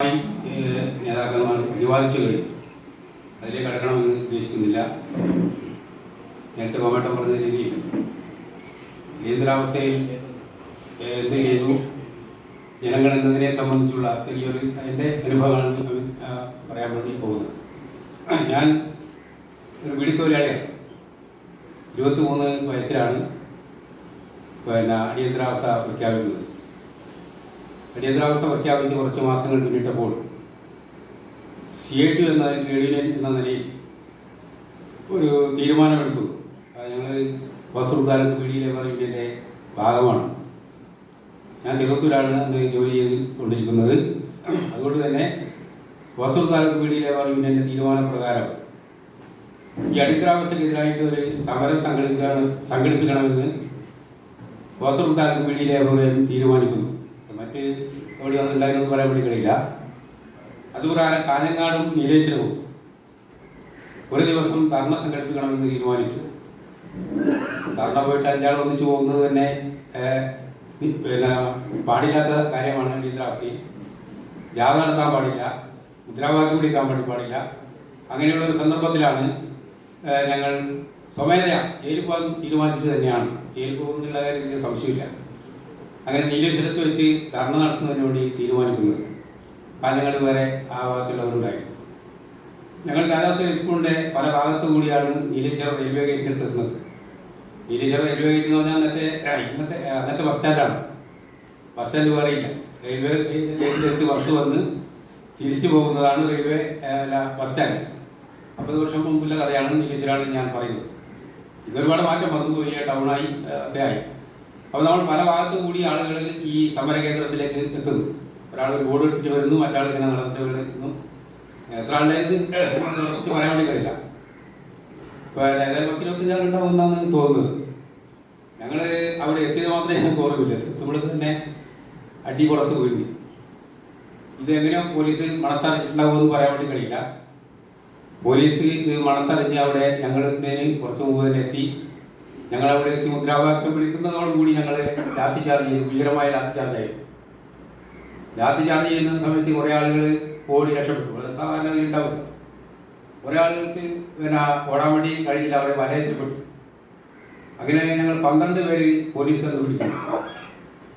നേതാക്കന്മാർ പ്രതിപാദിച്ചു കഴിഞ്ഞു. അതിലേക്ക് കടക്കണമെന്ന് ഉദ്ദേശിക്കുന്നില്ല. നേരത്തെ കോമേട്ടം പറഞ്ഞ രീതിയിൽ അടിയന്തരാവസ്ഥയിൽ ഏഹ്, എന്ത് ചെയ്തു? ജനങ്ങൾ എന്നതിനെ സംബന്ധിച്ചുള്ള ചെറിയൊരു എന്റെ അനുഭവമാണ് പറയാൻ വേണ്ടി പോകുന്നത്. ഞാൻ ഒരു വീടിത്തൊഴിലാളിയാണ് ഇരുപത്തി മൂന്ന് വയസ്സിലാണ് പിന്നെ അടിയന്തരാവസ്ഥ പ്രഖ്യാപിക്കുന്നത്. അടിയന്തരാവസ്ഥ പ്രഖ്യാപിച്ച് കുറച്ച് മാസങ്ങൾ പിന്നിട്ടപ്പോൾ സി ഐ ടി എന്ന യൂണിയൻ എന്ന നിലയിൽ ഒരു തീരുമാനമെടുത്തു. ഞങ്ങൾ വസ്തുക്കാലത്ത് പീഡി ലേബർ ഭാഗമാണ്. ഞാൻ ചെറുത്തൂരാണ് അന്ന് ജോലി ചെയ്തുകൊണ്ടിരിക്കുന്നത്. അതുകൊണ്ട് തന്നെ വസ്തുക്കാലത്ത് പീഡി ലേബർ യൂണിയന്റെ തീരുമാനപ്രകാരം ഈ അടിയന്തരാവസ്ഥക്കെതിരായിട്ട് ഒരു സമരം സംഘടിപ്പിക്കണം സംഘടിപ്പിക്കണമെന്ന് വസ്തുക്കാലത്ത് പീഡി ലേബർ യൂണിയൻ തീരുമാനിക്കുന്നു. മറ്റ് എവിടെയൊന്നും എന്ന് പറയാൻ വേണ്ടി കഴിയില്ല അതുപ്രകാരം കാഞ്ഞങ്ങാടും നീലേശ്വരവും ഒരു ദിവസം ധർണ സംഘടിപ്പിക്കണമെന്ന് തീരുമാനിച്ചു. ധർണ പോയിട്ട് അഞ്ചാൾ ഒന്നിച്ചു പോകുന്നത് തന്നെ പിന്നെ പാടില്ലാത്ത കാര്യമാണ് അടിയന്തരാവസ്ഥയിൽ ജാഥ നടത്താൻ പാടില്ല മുദ്രാവാക്യം വിളിക്കാൻ വേണ്ടി പാടില്ല. അങ്ങനെയുള്ള ഒരു സന്ദർഭത്തിലാണ് ഞങ്ങൾ സ്വമേധയാ ജയിലിൽ പോകാൻ തീരുമാനിച്ചത് തന്നെയാണ്. ജയിലിൽ പോകുന്നുള്ള കാര്യത്തിൽ സംശയമില്ല. അങ്ങനെ നീലേശ്വരത്ത് വെച്ച് ധർണ നടത്തുന്നതിന് വേണ്ടി തീരുമാനിക്കുന്നത് കാഞ്ഞങ്ങാട് വരെ ആ ഭാഗത്തുള്ളവരുണ്ടായി ഞങ്ങൾ രാജാസ് ഹൈസ്കൂളിന്റെ പല ഭാഗത്തു കൂടിയാണ് നീലേശ്വരം റെയിൽവേ ഗേറ്റിൽ എത്തുന്നത്. നീലേശ്വരം റെയിൽവേ ഗേറ്റ് എന്ന് പറഞ്ഞാൽ അന്നത്തെ ഇന്നത്തെ അന്നത്തെ ബസ് സ്റ്റാൻഡാണ് ബസ് സ്റ്റാൻഡ് വേറെയില്ല റെയിൽവേ ഗേറ്റിലെത്തി ബസ് വന്ന് തിരിച്ചു പോകുന്നതാണ് റെയിൽവേ ബസ് സ്റ്റാൻഡ് അമ്പത് വർഷം മുമ്പുള്ള കഥയാണ് നീലേശ്വരാണ് ഞാൻ പറയുന്നത്. ഇതൊരുപാട് മാറ്റം വന്നു. പോയി ടൗണായി ഒക്കെ ആയി. അപ്പോൾ നമ്മൾ പല ഭാഗത്തു കൂടി ആളുകൾ ഈ സമര കേന്ദ്രത്തിലേക്ക് എത്തുന്നു. ഒരാൾ ഒരു ബോർഡ് എടുത്തിട്ട് വരുന്നു മറ്റാൾ ഇങ്ങനെ നടന്നിട്ട് വരുന്നു എത്ര ഇത് പറയാൻ വേണ്ടി കഴിയില്ല. ഇപ്പോൾ ഏതായാലും പത്ത് ഇരുപത്തി ഞാൻ ഉണ്ടാവുമെന്നാണ് തോന്നുന്നത്. ഞങ്ങൾ അവിടെ എത്തിയത് മാത്രമേ ഞങ്ങൾക്ക് ഓർമ്മയില്ല. നമ്മൾ തന്നെ അടി പുറത്ത് പോയി ഇത് എങ്ങനെയോ പോലീസ് മണത്തറിഞ്ഞിട്ടുണ്ടാവുമെന്ന് പറയാൻ വേണ്ടി കഴിയില്ല. പോലീസ് ഇത് മണത്തറിഞ്ഞ് അവിടെ ഞങ്ങൾ കുറച്ച് മുമ്പ് തന്നെ എത്തി. ഞങ്ങൾ അവിടെ എത്തി മുദ്രാവാക്യം വിളിക്കുന്നതോടുകൂടി ഞങ്ങൾ ലാത്തി ചാർജ് ചെയ്തു. ഭീകരമായ ലാത്തി ചാർജായി ലാത്തി ചാർജ് ചെയ്യുന്ന സമയത്ത് കുറേ ആളുകൾ ഓടി രക്ഷപ്പെട്ടു. അത് സാധാരണ ഉണ്ടാവും. കുറേ ആളുകൾക്ക് പിന്നെ ഓടാൻ വേണ്ടി കഴിഞ്ഞില്ല. അവരെ വലയത്തിൽപ്പെട്ടു. അങ്ങനെ ഞങ്ങൾ പന്ത്രണ്ട് പേര് പോലീസ് എന്ന് വിളിക്കുന്നു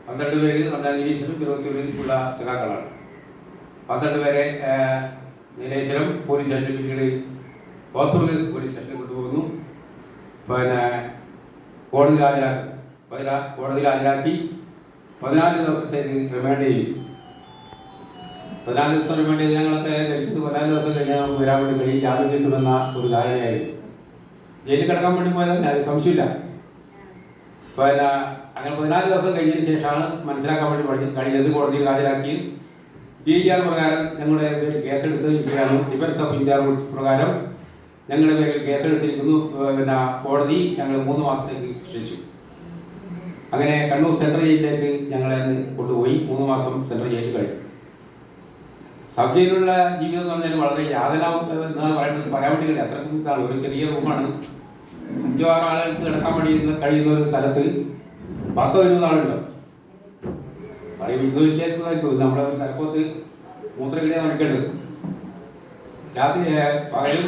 പന്ത്രണ്ട് പേര് നമ്മുടെ നിരീക്ഷണം തിരുവനന്തപുരത്തിലുള്ള സഖാക്കളാണ്. പന്ത്രണ്ട് പേരെ നീലേശ്വരം പോലീസ് സ്റ്റേഷനിൽ പിന്നീട് ഹോസ്പിറ്റൽ പോലീസ് സ്റ്റേഷനിൽ കൊണ്ടുപോകുന്നു. പിന്നെ കോടതിയിൽ ഹാജരാക്കി കോടതിയിൽ ഹാജരാക്കി പതിനാല് ദിവസത്തേക്ക് റിമാൻഡ് ചെയ്യും. പതിനാല് ദിവസം റിമാൻഡ് ചെയ്ത് ഞങ്ങളൊക്കെ ലഭിച്ചത് പതിനാല് ദിവസം കഴിഞ്ഞാൽ നമുക്ക് വരാൻ വേണ്ടി കഴിയും. ജാമ്യം കിട്ടുമെന്ന ഒരു ധാരണയായിരുന്നു. ജയിലിൽ കിടക്കാൻ വേണ്ടി പോയതല്ല അത് സംശയമില്ല. പിന്നെ അങ്ങനെ പതിനാല് ദിവസം കഴിഞ്ഞതിന് ശേഷമാണ് മനസ്സിലാക്കാൻ വേണ്ടി പഠി കഴിഞ്ഞത് കോടതിയിൽ ഹാജരാക്കി ഡി ആർ പ്രകാരം ഞങ്ങളുടെ കേസെടുത്ത് ഇരിക്കുകയാണ് ഡിഫൻസ് ഓഫ് ഇന്ത്യ റൂൾസ് പ്രകാരം പേരിൽ കേസെടുത്തിരിക്കുന്നു. പിന്നെ കോടതി ഞങ്ങൾ മൂന്ന് മാസത്തേക്ക് ശിക്ഷിച്ചു അങ്ങനെ കണ്ണൂർ സെൻട്രൽ ജയിലിലേക്ക് ഞങ്ങളെ കൊണ്ടുപോയി. മൂന്ന് മാസം സെൻട്രൽ ജയിലിൽ കഴിഞ്ഞു. സബ് ജയിലുള്ള ജീവിതം എന്ന് പറഞ്ഞാൽ വളരെ യാതന എന്നാണ് പറയുന്നത് പറയാൻ വേണ്ടി കഴിയില്ല അത്രക്കും ഇതാണ്. ഒരു ചെറിയ റൂമാണ്. ആറ് ആളുകൾക്ക് കിടക്കാൻ വേണ്ടി കഴിയുന്ന ഒരു സ്ഥലത്ത് പത്തോ ഇരുപത് ആളുണ്ടോ. പറയും ഇത് നമ്മുടെ തലപ്പത്ത് മൂത്രക്കിടിയാണ് നടക്കേണ്ടത്. രാത്രി പകലും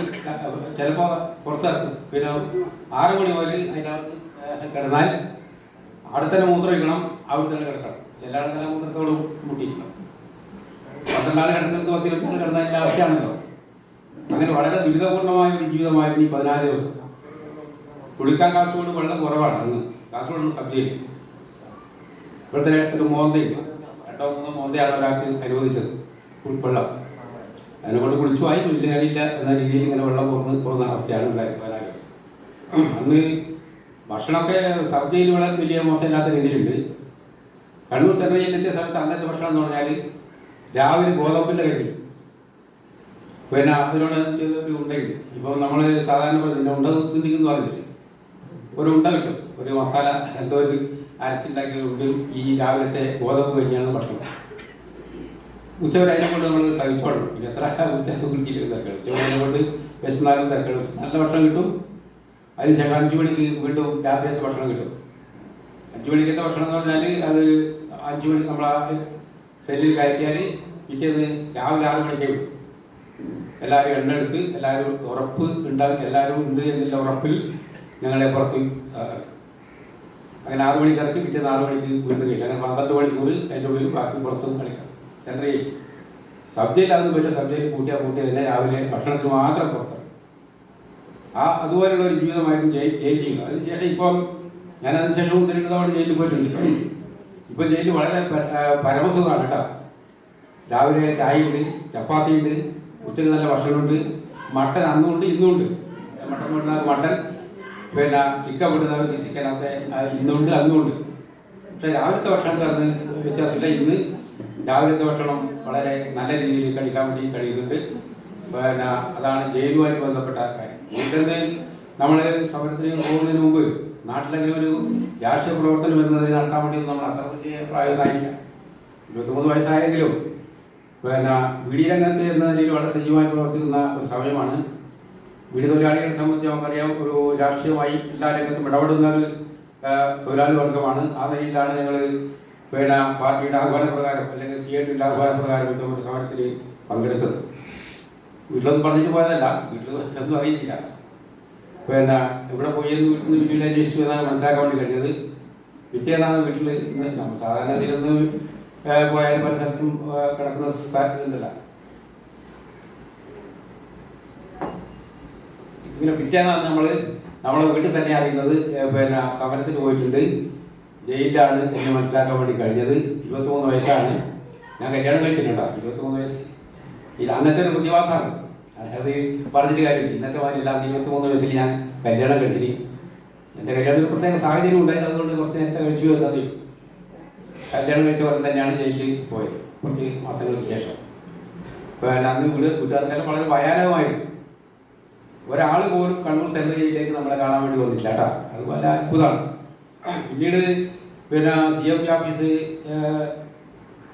ചിലപ്പോൾ പുറത്തിറക്കും. പിന്നെ ആറ് മണി മുതൽ അതിനകത്ത് കിടന്നാൽ അവിടെ തന്നെ മൂത്രം ഒഴിക്കണം അവിടെ തന്നെ കിടക്കണം. എല്ലാവരും തന്നെ മൂത്രത്തോട് മുട്ടിയിരിക്കണം. പന്ത്രണ്ടാൾ കിടക്കുന്നത് പത്ത് ഇരുപത്തിനാല് കിടന്നാൽ എല്ലാ അവസ്ഥയാണല്ലോ. അങ്ങനെ വളരെ ദുരിതപൂർണമായ ഒരു ജീവിതമായിരുന്നു ഈ പതിനാല് ദിവസം. കുളിക്കാൻ കാസർഗോഡ് വെള്ളം കുറവാണ് അന്ന്. കാസർഗോഡ് സബ്ജിയിൽ ഇവിടുത്തെ ഒരു മോന്തയില്ല. രണ്ടോ മൂന്നോ മോന്തയാണ് ഒരാൾക്ക് അനുവദിച്ചത് വെള്ളം അതിനെ കൊണ്ട് കുളിച്ചു വായി കുളിച്ചു കഴിയില്ല എന്ന രീതിയിൽ ഇങ്ങനെ വെള്ളം പുറത്ത് പോകുന്ന അവസ്ഥയാണ് ദിവസം അന്ന് ഭക്ഷണമൊക്കെ സബ് ജയിൽ വളരെ വലിയ മോശമില്ലാത്ത രീതിയിലുണ്ട്. കണ്ണൂർ സെൻട്രൽ ജില്ലത്തെ സ്ഥലത്ത് അന്നത്തെ ഭക്ഷണം എന്ന് പറഞ്ഞാൽ രാവിലെ ഗോതമ്പിന്റെ കറി പിന്നെ അതിനോട് ചെയ്തൊരു ഉണ്ടെങ്കിൽ ഇപ്പോൾ നമ്മൾ സാധാരണ പിന്നെ ഉണ്ട തിന്നിക്കുന്നു പറഞ്ഞില്ലേ? ഒരു ഉണ്ട കിട്ടും. ഒരു മസാല എന്തോ ഒരു അരച്ചുണ്ടാക്കിയ ഉണ്ടും ഈ രാവിലത്തെ ഗോതമ്പ് കഴിഞ്ഞാണ് ഭക്ഷണം. ഉച്ചവരെ അതിനെ കൊണ്ട് നമ്മൾ സഹിച്ചോളണം എത്ര ഉച്ച കുടിച്ചിട്ട് തിരക്കണം ഉച്ചവരെ കൊണ്ട് വിശന്നാലും തിരക്കണം നല്ല ഭക്ഷണം കിട്ടും. അതിനുശേഷം അഞ്ചു മണിക്ക് വീണ്ടും രാത്രിയത്തെ ഭക്ഷണം കിട്ടും. അഞ്ചു മണിക്കത്തെ ഭക്ഷണം എന്ന് പറഞ്ഞാൽ അത് അഞ്ചു മണി നമ്മൾ ആ സെല്ലിൽ കയറ്റിയാൽ പിറ്റേന്ന് രാവിലെ ആറ് മണിക്കേ വിടും എല്ലാവരും എണ്ണ എല്ലാവരും ഉറപ്പ് ഉണ്ടാകും എല്ലാവരും ഉണ്ട് എന്നുള്ള ഉറപ്പിൽ ഞങ്ങളെ പുറത്ത് അങ്ങനെ ആറ് മണിക്ക് ഇറക്കി പിറ്റേന്ന് ആറ് മണിക്ക് വീണ്ടും അങ്ങനെ പന്ത്രണ്ട് അതിന്റെ ഉള്ളിൽ ബാക്കി പുറത്തും സെൻട്രൽ സബ്ജയിലാകുന്ന പറ്റും സബ്ജയിൽ കൂട്ടിയാൽ കൂട്ടിയ തന്നെ രാവിലെ ഭക്ഷണത്തിന് മാത്രം പുറത്ത്. ആ അതുപോലെയുള്ള ഒരു ജീവിതമായിരുന്നു ജയിൽ ജയിൽ അതിനുശേഷം ഇപ്പം ഞാൻ അതിനുശേഷം ഒന്ന് രണ്ട് തവണ ജയിലിൽ പോയിട്ടുണ്ട് ഇപ്പം. ജയിലിൽ വളരെ പരമസുഖമാണ് കേട്ടോ. രാവിലെ ചായയുണ്ട് ചപ്പാത്തിയുണ്ട് ഉച്ചയ്ക്ക് നല്ല ഭക്ഷണമുണ്ട് മട്ടൻ അന്നുണ്ട് ഇന്നുണ്ട് മട്ടൻ കൊണ്ടുവന്ന മട്ടൻ പിന്നെ ചിക്കൻ കൊണ്ടുവന്നവർക്ക് ചിക്കൻ ആ, ഇന്നുണ്ട് അന്നുണ്ട് പക്ഷെ രാവിലത്തെ ഭക്ഷണം തന്ന് വ്യത്യാസമില്ല ഇന്ന് രാവിലത്തെ ഭക്ഷണം വളരെ നല്ല രീതിയിൽ കഴിക്കാൻ വേണ്ടി കഴിയുന്നുണ്ട്. പിന്നെ അതാണ് ജയിലുമായി ബന്ധപ്പെട്ട കാര്യം. നമ്മൾ സമരത്തിന് പോകുന്നതിന് മുമ്പ് നാട്ടിലെങ്കിലും ഒരു രാഷ്ട്രീയ പ്രവർത്തനം എന്നത് നടത്താൻ വേണ്ടി നമ്മൾ അത്ര വലിയ പ്രായമായില്ല ഇരുപത്തിമൂന്ന് വയസ്സായെങ്കിലും പിന്നെ വീടി രംഗത്ത് എന്ന നിലയിൽ വളരെ സജീവമായി പ്രവർത്തിക്കുന്ന ഒരു സമയമാണ്. വീട് തൊഴിലാളികളെ സംബന്ധിച്ച് നമുക്കറിയാം ഒരു രാഷ്ട്രീയമായി എല്ലാ രംഗത്തും ഇടപെടുന്ന ഒരു തൊഴിലാളി വർഗമാണ്. ആ നിലയിലാണ് ഞങ്ങൾ പിന്നെ പാർട്ടിയുടെ ആഹ്വാന പ്രകാരം അല്ലെങ്കിൽ സി എഡിന്റെ ആഹ്വാന പ്രകാരം ഇത്തരം ഒരു സമരത്തിൽ പങ്കെടുത്തത്. വീട്ടിലൊന്നും പറഞ്ഞിട്ട് പോയതല്ല. വീട്ടിൽ ഒന്നും അറിയില്ല. പിന്നെ ഇവിടെ പോയി വീട്ടിൽ നിന്ന് വീട്ടിൽ അന്വേഷിച്ചു എന്നാണ് മനസ്സിലാക്കാൻ വേണ്ടി കഴിഞ്ഞത്. പിറ്റേന്നാണ് വീട്ടിൽ ഇന്ന് സാധാരണ ഇതിലൊന്ന് പോയാൽ പല സ്ഥലത്തും കിടക്കുന്ന സ്ഥലത്തില്ല ഇങ്ങനെ പിറ്റേന്നാണ് നമ്മൾ നമ്മളെ വീട്ടിൽ തന്നെ അറിയുന്നത്. പിന്നെ സമരത്തിന് പോയിട്ടുണ്ട്. ജയിലിലാണ് എന്നെ മനസ്സിലാക്കാൻ വേണ്ടി കഴിഞ്ഞത്. ഇരുപത്തിമൂന്ന് വയസ്സാണ്. ഞാൻ കല്യാണം കഴിച്ചിട്ടുണ്ടോ. ഇരുപത്തിമൂന്ന് വയസ്സ്. ഇത് അന്നത്തെ ഒരു പ്രതിവാസമാണ് അത് പറഞ്ഞിട്ട് കാര്യമില്ല. ഇന്നത്തെ മാതിരില്ല അന്ന് ഇരുപത്തിമൂന്ന് വയസ്സിൽ ഞാൻ കല്യാണം കഴിച്ചിട്ട് എന്റെ കല്യാണത്തിൽ പ്രത്യേക സാഹചര്യം ഉണ്ടായത് അതുകൊണ്ട് കുറച്ച് നേരത്തെ കഴിച്ചു എന്നത് കല്യാണം കഴിച്ച പോലെ തന്നെയാണ് ജയിലിൽ പോയത്. കുറച്ച് മാസങ്ങൾക്ക് ശേഷം. പിന്നെ അന്ന് വീട് വീട്ടുകാർക്കെല്ലാം വളരെ ഭയാനകമായിരുന്നു. ഒരാൾ പോലും കണ്ണൂർ സെൻട്രൽ ജയിലിലേക്ക് നമ്മളെ കാണാൻ വേണ്ടി വന്നില്ല കേട്ടോ. അത് വളരെ അത്ഭുതമാണ്. പിന്നീട് പിന്നെ സി എം പി ഓഫീസ്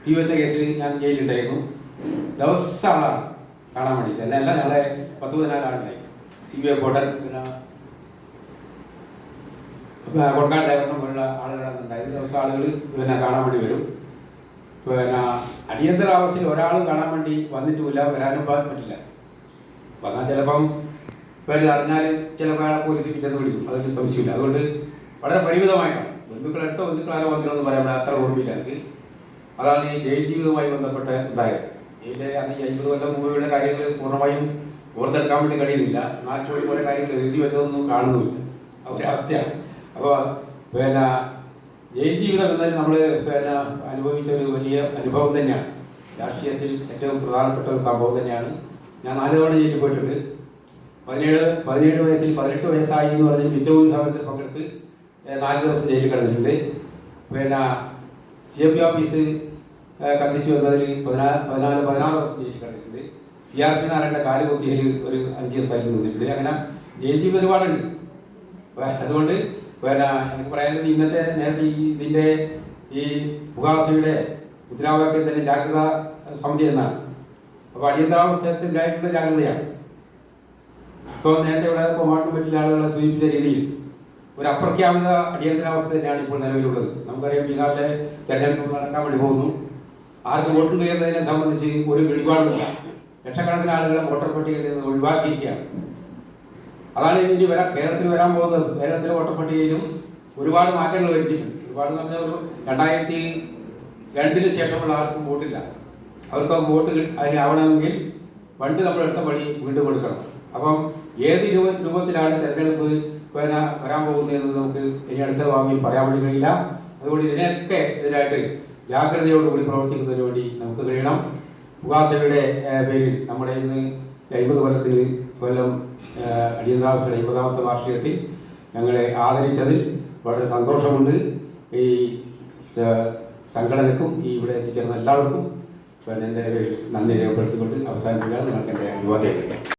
തീ വെച്ച കേസിൽ ഞാൻ ജയിലുണ്ടായിരുന്നു ദിവസം ആളാണ് കാണാൻ വേണ്ടിയിട്ട്. അല്ല ഞങ്ങളെ പത്ത് പതിനാലാളുണ്ടായി സി ബി ഐ കോട്ടൻ പിന്നെ കൊടുക്കാൻ ഡ്രൈവറിനെ പോലുള്ള ആളുകളാണ് ഉണ്ടായത് ദിവസം ആളുകൾ പിന്നെ കാണാൻ വേണ്ടി വരും. പിന്നെ അടിയന്തരാവസ്ഥയിൽ ഒരാൾ കാണാൻ വേണ്ടി വന്നിട്ടുമില്ല വരാനും പറ്റില്ല. വന്നാൽ ചിലപ്പം പേര് അറിഞ്ഞാൽ ചിലപ്പോൾ അയാളെ പോലീസ് പിറ്റേന്ന് വിളിക്കും. അതൊരു സംശയമില്ല. അതുകൊണ്ട് വളരെ പരിമിതമായിട്ടാണ്. ബന്ധുക്കൾ എട്ടോ ബന്ധുക്കളാരോ വന്നിട്ടൊന്നും പറയാൻ പറ്റില്ല. അത്ര ഓർമ്മയില്ല. എനിക്ക് അതാണ് ഈ ജയിൽ ജീവിതവുമായി ബന്ധപ്പെട്ട് ഉണ്ടായത് ജയിലിലെ അന്ന് ഈ അൻപത് കൊല്ലം മുമ്പുള്ള കാര്യങ്ങൾ പൂർണമായും ഓർത്തെടുക്കാൻ വേണ്ടി കഴിയുന്നില്ല. നാച്ചുറലി പോലെ കാര്യങ്ങൾ എഴുതി വെച്ചതൊന്നും കാണുന്നുമില്ല. ഒരവസ്ഥയാണ് അപ്പോൾ പിന്നെ ജയിൽ ജീവിതം നമ്മൾ പിന്നെ അനുഭവിച്ച ഒരു വലിയ അനുഭവം തന്നെയാണ്. രാഷ്ട്രീയത്തിൽ ഏറ്റവും പ്രധാനപ്പെട്ട ഒരു സംഭവം തന്നെയാണ്. ഞാൻ നാല് തവണ ജയിലിൽ പോയിട്ടുണ്ട്. പതിനേഴ് പതിനേഴ് വയസ്സിൽ പതിനെട്ട് വയസ്സായി എന്ന് പറഞ്ഞ് മിച്ചവും സമരത്തിൽ പങ്കെടുത്ത് നാല് ദിവസം ജയിലിൽ കിടന്നിട്ടുണ്ട്. പിന്നെ സി എം പി ഓഫീസ് കത്തിച്ചു വന്നതിൽ പതിനാല് പതിനാല് പതിനാറ് ദിവസം ജയിലിൽ കിടന്നിട്ടുണ്ട്. സി ആർ പി നാരായണന്റെ കാൽ കുത്തിയതിൽ ഒരു അഞ്ച് ദിവസമായിട്ട് നിന്നിട്ടുണ്ട്. അങ്ങനെ ജയിൽ ജീവിതം ഒരുപാടുണ്ട്. അതുകൊണ്ട് പിന്നെ എനിക്ക് പറയാനുള്ളത് ഇന്നത്തെ നേരത്തെ ഈ ഇതിന്റെ ഈ പുകാസയുടെ മുദ്രാവാക്യം തന്നെ ജാഗ്രത സമിതി എന്നാണ്. അപ്പോൾ അടിയന്തരാവസ്ഥത്തിലായിട്ടുള്ള ജാഗ്രതയാണ്. ഇപ്പോൾ നേരത്തെ ഇവിടെ കൊമാട്ടും മറ്റുള്ള ആളുകളെ സൂചിപ്പിച്ച രീതിയിൽ ഒരു അപ്രഖ്യാപിത അടിയന്തരാവസ്ഥ തന്നെയാണ് ഇപ്പോൾ നിലവിലുള്ളത്. നമുക്കറിയാം ബീഹാറിലെ തെരഞ്ഞെടുപ്പ് നടക്കാൻ വേണ്ടി പോകുന്നു. ആർക്ക് വോട്ട് ചെയ്യുന്നതിനെ സംബന്ധിച്ച് ഒരു വെളിപാടുമില്ല. ലക്ഷക്കണക്കിന് ആളുകളെ വോട്ടർ പട്ടികയിൽ നിന്ന് ഒഴിവാക്കിയിരിക്കുകയാണ്. അതാണ് ഇനി വരാൻ കേരളത്തിൽ വരാൻ പോകുന്നത്. കേരളത്തിലെ വോട്ടർ പട്ടികയിലും ഒരുപാട് മാറ്റങ്ങൾ വരുത്തിയിട്ടുണ്ട്. ഒരുപാട് എന്ന് പറഞ്ഞാൽ ഒരു രണ്ടായിരത്തി രണ്ടിന് ശേഷമുള്ള ആർക്കും വോട്ടില്ല. അവർക്ക് വോട്ട് അതിന് അതിനാവണമെങ്കിൽ പണ്ട് നമ്മൾ എടുത്ത പണി വീണ്ടും കൊടുക്കണം അപ്പം ഏത് രൂപ രൂപത്തിലാണ് തെരഞ്ഞെടുപ്പ് പിന്നെ വരാൻ പോകുന്നത് എന്ന് നമുക്ക് ഇനി അടുത്ത ഭാവിയിൽ പറയാൻ വേണ്ടി കഴിയില്ല. അതുകൊണ്ട് ഇതിനെയൊക്കെ എതിരായിട്ട് ജാഗ്രതയോടുകൂടി പ്രവർത്തിക്കുന്നതിന് വേണ്ടി നമുക്ക് കഴിയണം. ഉപാസയുടെ പേരിൽ നമ്മുടെ ഇന്ന് എഴുപത് കൊല്ലത്തിൽ കൊല്ലം അടിയന്താവസ്ഥയുടെ എഴുപതാമത്തെ വാർഷികത്തിൽ ഞങ്ങളെ ആദരിച്ചതിൽ വളരെ സന്തോഷമുണ്ട്. ഈ സംഘടനക്കും ഈ ഇവിടെ എത്തിച്ചേർന്ന എല്ലാവർക്കും. എന്റെ പേരിൽ നന്ദി രേഖപ്പെടുത്തിക്കൊണ്ട് അവസാനിപ്പിക്കാൻ നിങ്ങൾക്ക് എന്റെ അനുവാദം